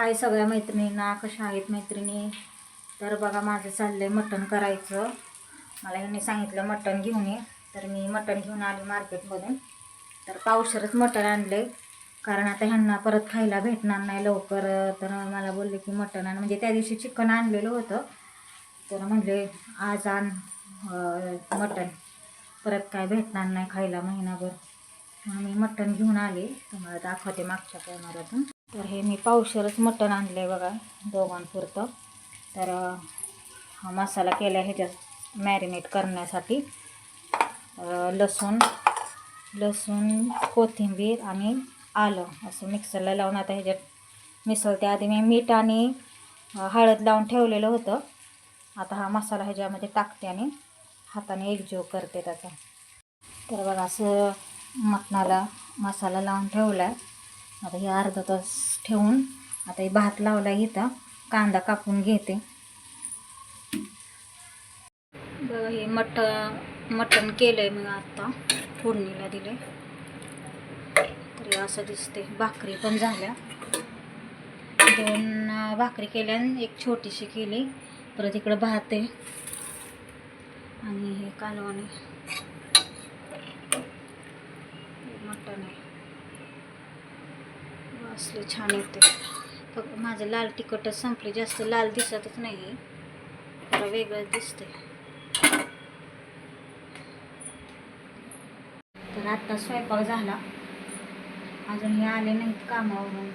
हाय सगळ्या मैत्रिणींना कशा आहेत मैत्रिणी? तर बघा माझं चाललं आहे मटण करायचं. मला यांनी सांगितलं मटण घेऊन ये. तर मी मटण घेऊन आले मार्केटमधून. तर पावशरच मटण आणले कारण आता ह्यांना परत खायला भेटणार नाही लवकर. तर मला बोलले की मटण आण. म्हणजे त्या दिवशी चिकन आणलेलं होतं. तर म्हणले आज आण मटण. परत काय भेटणार नाही खायला महिनाभर. मी मटण घेऊन आले. तुम्हाला दाखवते मागच्या कॅमेऱ्यातून तर हे मी पावशरच मटण आणलं आहे बघा दोघांपुरतं. तर हा मसाला केला आहे ह्याच्यात मॅरिनेट करण्यासाठी. लसूण लसूण कोथिंबीर आणि आलं असं मिक्सरला लावून आता ह्याच्यात मिसळते. आधी मी मीठ आणि हळद लावून ठेवलेलं होतं. आता हा मसाला ह्याच्यामध्ये टाकते आणि हाताने एकजीव करते त्याचा. तर बघा असं मटणाला मसाला लावून ठेवला आहे आता हे अर्धा तास ठेवून आता हे भात लावला इथं. कांदा कापून घेते. बघा हे मट मटण केलं आहे मी आता. फोडणीला दिले तरी असं दिसते भाकरी पण झाल्या. दोन भाकरी केल्या एक छोटीशी केली. परत इकडं भात आहे. आणि हे कालवाने मटण आहे. असले छान होते फक्त माझं लाल तिखटच संपले जास्त लाल दिसतच नाही आहे जरा वेगळंच दिसते तर आत्ता स्वयंपाक झाला. अजून हे आले नाहीत कामावरून.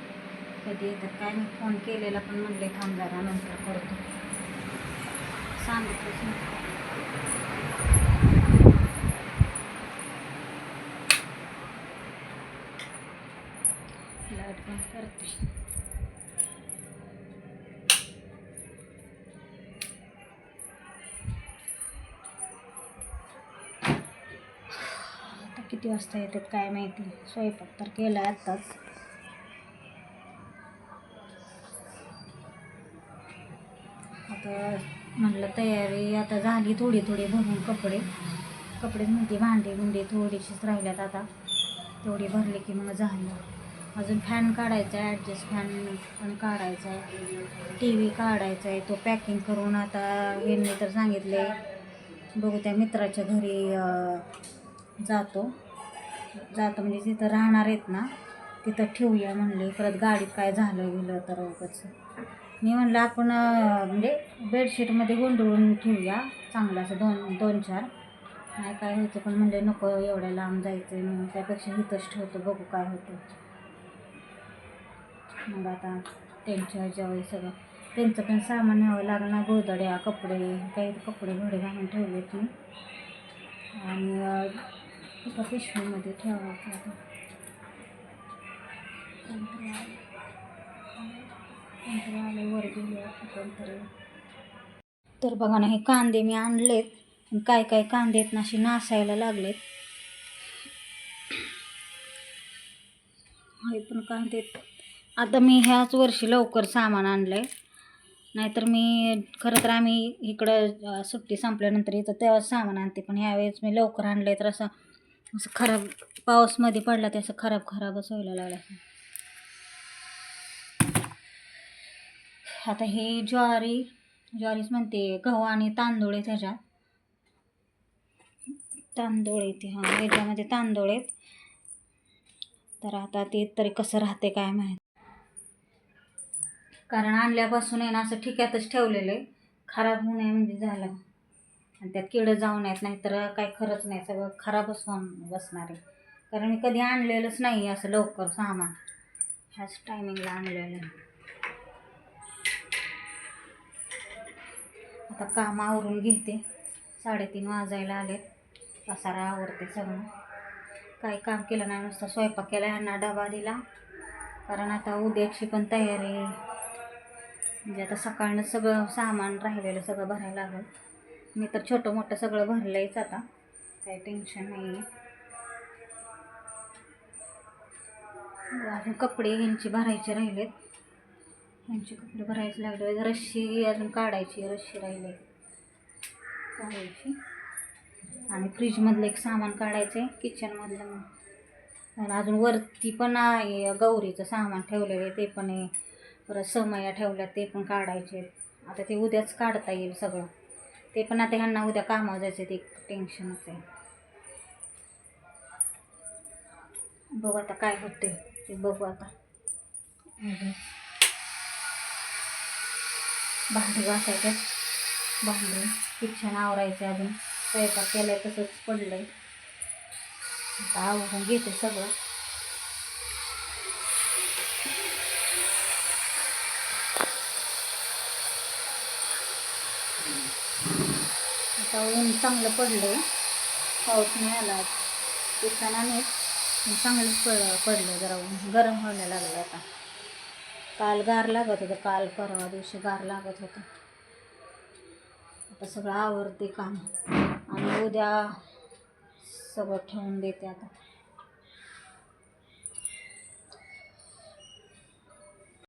कधी येतात काय मी फोन केलेला पण म्हणले थांब जरा नंतर करतो. सांगितलंच नाही लाइट बंद करते आता किती वाजता येतात काय माहिती? स्वयंपाक तर केला आत्ताच आता म्हणलं तयारी आता झाली थोडी थोडी भरून कपडे. कपडे म्हणते भांडे गुंडे थोडीशीच राहिल्यात आता. तेवढी भरले की मग झालं. अजून फॅन काढायचा आहे ॲडजस्ट फॅन पण काढायचा आहे. टी व्ही काढायचा आहे तो पॅकिंग करून आता यांनी तर सांगितले बघू त्या मित्राच्या घरी जातो. जातो म्हणजे तिथं राहणार आहेत ना तिथं ठेवूया म्हणले. परत गाडीत काय झालं गेलं तर उगाच. मी म्हणलं आपण म्हणजे बेडशीटमध्ये गोंधळून ठेवूया. चांगलं असं दोन दोन चार. नाही काय होतं पण म्हणले नको एवढ्या लांब जायचं आहे म्हणून. त्यापेक्षा इथंच ठेवतो बघू काय होतं मग आता त्यांच्या ज्यावेळी सगळं त्यांचं पण सामान न्यावं लागणार गोदड्या कपडे काही कपडे घोडे घालून ठेवलेत मी आणि एका पिशवीमध्ये ठेवायचं वर गेले तर बघा ना हे कांदे मी आणलेत. काय काय कांदे आहेत ना असे नासायला लागलेत. हे पण कांदे आहेत. आता मी ह्याच वर्षी लवकर सामान आणलं आहे नाहीतर मी खरं तर आम्ही इकडं सुट्टी संपल्यानंतर इथं तेव्हाच सामान आणते. पण ह्यावेळेस मी लवकर आणलं आहे तर असं असं खराब पाऊसमध्ये पडला ते असं खराब खराबच व्हायला लागलं आता हे ज्वारी ज्वारीच म्हणते गहू आणि तांदूळ आहे त्याच्यात तांदूळ येते हां याच्यामध्ये तांदूळ आहेत. तर आता ते तरी कसं राहते काय माहीत. कारण आणल्यापासून आहे ना असं ठिक्यातच ठेवलेलं आहे. खराब होऊ नये म्हणजे झालं. आणि त्यात किडं जाऊ नयेत नाही तर काय खरंच नाही सगळं खराबच होऊन बसणार आहे. कारण मी कधी आणलेलंच नाही असं लवकर सामान. ह्याच टायमिंगला आणलेलं आहे. आता काम आवरून घेते. साडेतीन वाजायला आले पसारा आवडते सगळं. काही काम केलं नाही नुसतं स्वयंपाक केला ह्यांना डबा दिला. कारण आता उद्याची पण तयारी म्हणजे आता सकाळनं सगळं सामान राहिलेलं सगळं भरायला लागेल. मी तर छोटं मोठं सगळं भरलंयच आता. काही टेन्शन नाही आहे अजून कपडे ह्यांची भरायचे राहिलेत. ह्यांचे कपडे भरायचे लागले. रश्शी अजून काढायची रश्शी राहिले. काढायची. आणि फ्रीजमधलं एक सामान काढायचं आहे किचनमधलं मग. आणि अजून वरती पण आहे गौरीचं सामान ठेवलेलं आहे ते पण आहे. परत समया ठेवल्या ते पण काढायचे. आता ते उद्याच काढता येईल सगळं. ते पण आता ह्यांना उद्या कामावर जायचं ते टेन्शनच आहे. बघू आता काय होते ते बघू आता. भांडी घासायचे. भांडी किचन आवरायचे अजून. स्वयंपाक केलाय तसंच पडलंय. आता आवरून घेते सगळं. आता ऊन चांगलं पडलं पाऊस नाही आला. आज. चांगलंच पड पडलं जरा ऊन. गरम व्हायला लागलं आता. काल गार लागत होतं. काल परवा दिवशी गार लागत होतं. आता सगळं आवडते काम. आणि उद्या सगळं ठेवून देते आता.